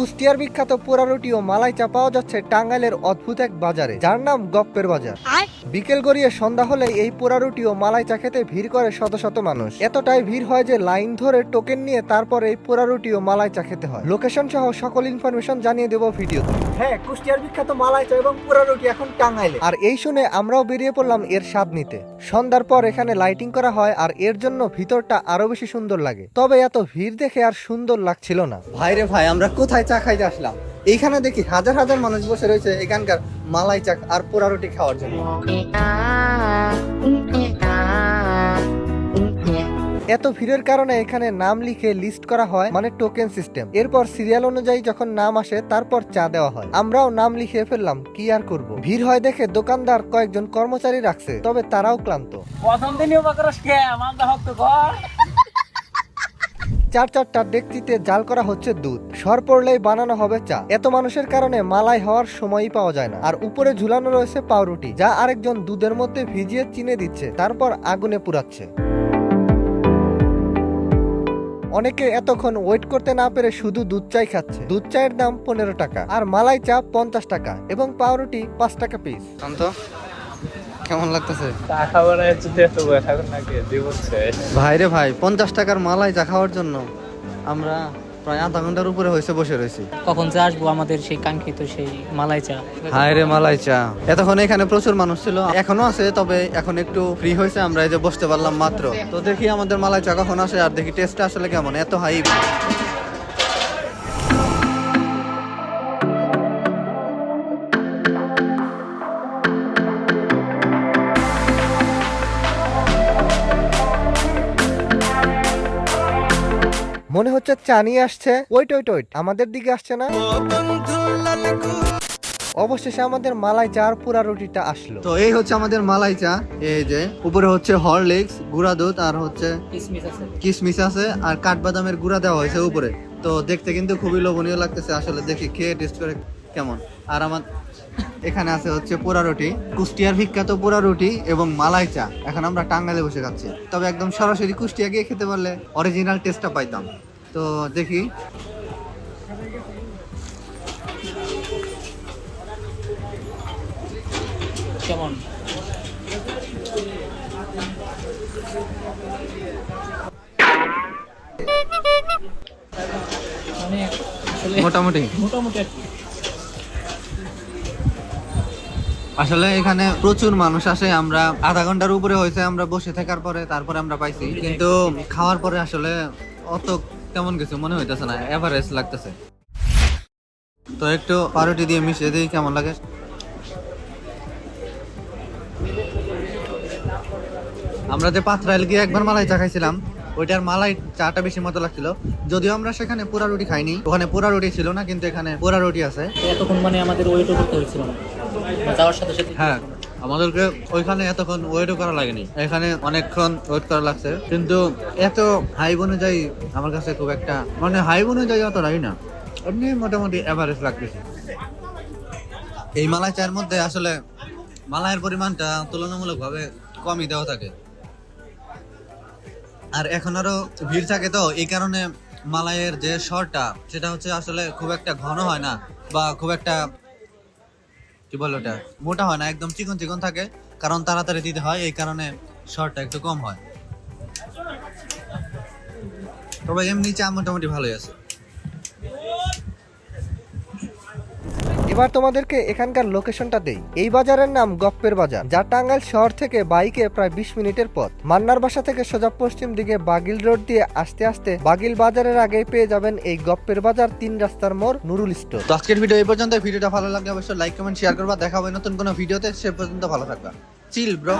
কুষ্টিয়ার বিখ্যাত পোড়া রুটি ও মালাই চা পাওয়া যাচ্ছে টাঙ্গাইলের অদ্ভুত এক বাজারে যার নাম গপ্পের বাজার। বিকেল গড়িয়ে সন্ধ্যা হলে এই পোড়া রুটি ও মালাই চা খেতে ভিড় করে শত শত মানুষ। এতটাই ভিড় হয় যে লাইন ধরে টোকেন নিয়ে তারপর এই পোড়া রুটি ও মালাই চা খেতে হয়। লোকেশন সহ সকল ইনফরমেশন জানিয়ে দেবো ভিডিওতে। হ্যাঁ কুষ্টিয়ার বিখ্যাত মালাই চা এবং পোড়া রুটি এখন টাঙ্গাইলে। আর এই শুনে আমরাও বেরিয়ে পড়লাম এর স্বাদ নিতে। সন্ধ্যার পর এখানে লাইটিং করা হয় আর এর জন্য ভিতরটা আরও বেশি সুন্দর লাগে। তবে এত ভিড় দেখে আর সুন্দর লাগছিল না। ভাইরে ভাই আমরা কোথায় চা খাইতে আসলাম। এইখানে দেখি হাজার হাজার মানুষ বসে রয়েছে এখানকার মালাই চা আর পোড়া রুটি খাওয়ার জন্য। এত ভিড়ের কারণে এখানে নাম লিখে লিস্ট করা হয় মানে টোকেন সিস্টেম এরপর সিরিয়াল অনুযায়ী যখন নাম আসে, তারপর চা দেওয়া হয়। আমরাও নাম লিখে ফেললাম, কি আর করব? ভিড় হয় দেখে দোকানদার কয়েকজন কর্মচারী রাখছে, তবে তারাও ক্লান্ত। প্রথম দিনই উপকার কে আমার হক তো ঘর চার চারটা ডেকচিতে জাল করা হচ্ছে দুধ। সর পড়লেই বানানো হবে চা। এত মানুষের কারণে মালাই হওয়ার সময়ই পাওয়া যায় না। আর উপরে ঝুলানো রয়েছে পাউরুটি, যা আরেকজন দুধের মধ্যে ভিজিয়ে চিনে দিচ্ছে, তারপর আগুনে পুরাচ্ছে অনেকে এতক্ষণ ওয়েট করতে না পেরে শুধু দুধ চাই খাচ্ছে। দুধ চায়ের দাম পনেরো টাকা, আর মালাই চা পঞ্চাশ টাকা, এবং পাউরুটি পাঁচ টাকা পিস কেমন লাগতেছে? চা খাবার যদি একটু বয়ে নাকি? দিবচ্ছে ভাইরে ভাই পঞ্চাশ টাকার মালাই চা খাওয়ার জন্য আমরা প্রায় আধা ঘণ্টার উপরে হয়েছে বসে রয়েছি। কখন যে আসব? আমাদের সেই কাঙ্ক্ষিত সেই মালাই চা। হায় রে মালাই চা। এতক্ষণ এখানে প্রচুর মানুষ ছিল এখনও আছে তবে এখন একটু ফ্রি হয়েছে আমরা এই যে বসতে পারলাম মাত্র। তো দেখি আমাদের মালাই চা কখন আসে আর দেখি টেস্টটা আসলে কেমন এত হাই মনে হচ্ছে চা নিয়ে আসছে। ওইট ওইট ওইট আমাদের দিকে আসছে না? অবশেষে আমাদের মালাই চা আর পুরা রুটিটা আসলো। তো এই হচ্ছে আমাদের মালাই চা। এই যে উপরে হচ্ছে হরলিক্স গুঁড়া দুধ আর হচ্ছে কিসমিস আছে। কিশমিশ আছে আর কাঠবাদামের গুঁড়া দেওয়া হয়েছে উপরে। তো দেখতে কিন্তু খুবই লোভনীয় লাগতেছে আসলে দেখি খেয়ে টেস্ট করে কেমন। আর আমার এখানে আছে হচ্ছে পোড়া রুটি কুষ্টিয়ার বিখ্যাত পোড়া রুটি এবং মালাই চা। এখন আমরা টাঙ্গাইলে বসে খাচ্ছি। তবে একদম সরাসরি কুষ্টিয়া গিয়ে খেতে পারলে অরিজিনাল টেস্টটা পাইতাম। তো দেখি। কেমন? মানে মোটামুটি। মোটামুটি আসলে এখানে প্রচুর মানুষ আসে আমরা আধা ঘণ্টার উপরে হয়েছে আমরা বসে থাকার পরে তারপরে আমরা পাইছি। কিন্তু খাওয়ার পরে আসলে অত কেমন কিছু মনে হইতেছে না এভারেজ লাগতেছে। তো একটু পাউরুটি দিয়ে মিশিয়ে দিই কেমন লাগে? আমরা যে পাত্রাইল গিয়ে একবার মালাই চা খাইছিলাম ওইটার মালাই চাটা বেশি মতো লাগছিল। যদিও আমরা সেখানে পোড়া রুটি খাইনি ওখানে পোড়া রুটি ছিল না কিন্তু এখানে পোড়া রুটি আছে। এতক্ষণ মানে আমাদের ওয়েটও করতে হয়েছিল যাওয়ার সাথে সাথে হ্যাঁ। আমাদেরকে ওইখানে এতক্ষণ ওয়েটও করা লাগেনি। এখানে অনেকক্ষণ ওয়েট করা লাগছে। কিন্তু এত হাইব অনুযায়ী আমার কাছে খুব একটা মানে হাইব অনুযায়ী অত রাই না। এমনি মোটামুটি এভারেজ লাগতেছে। এই মালাই চায়ের মধ্যে আসলে মালাইয়ের পরিমাণটা তুলনামূলকভাবে কমই দেওয়া থাকে। আর এখন আরও ভিড় থাকে তো, এই কারণে মালাইয়ের যে স্বরটা, সেটা হচ্ছে আসলে খুব একটা ঘন হয় না বা খুব একটা কি বলে ওটা? মোটা হয় না, একদম চিকন চিকন থাকে, কারণ তাড়াতাড়ি দিতে হয়, এই কারণে শর্টটা একটু কম হয়। তবে এমনি চা মোটামুটি ভালোই আছে। এবার তোমাদেরকে এখানকার লোকেশনটা দেই। এই বাজারের নাম গপ্পের বাজার, যা টাঙ্গাইল শহর থেকে বাইকে প্রায় বিশ মিনিটের পথ। মান্নার বাসা থেকে সোজা পশ্চিম দিকে বাগিল রোড দিয়ে আস্তে আস্তে বাগিল বাজারের আগে পেয়ে যাবেন এই গপ্পের বাজার তিন রাস্তার মোর নুরুল স্টোর। তো আজকের ভিডিও এই পর্যন্ত। ভিডিওটা ভালো লাগলে অবশ্যই লাইক কমেন্ট শেয়ার করবা। দেখা হবে নতুন কোনো ভিডিওতে। সে পর্যন্ত ভালো থাকবা। চিল ব্রো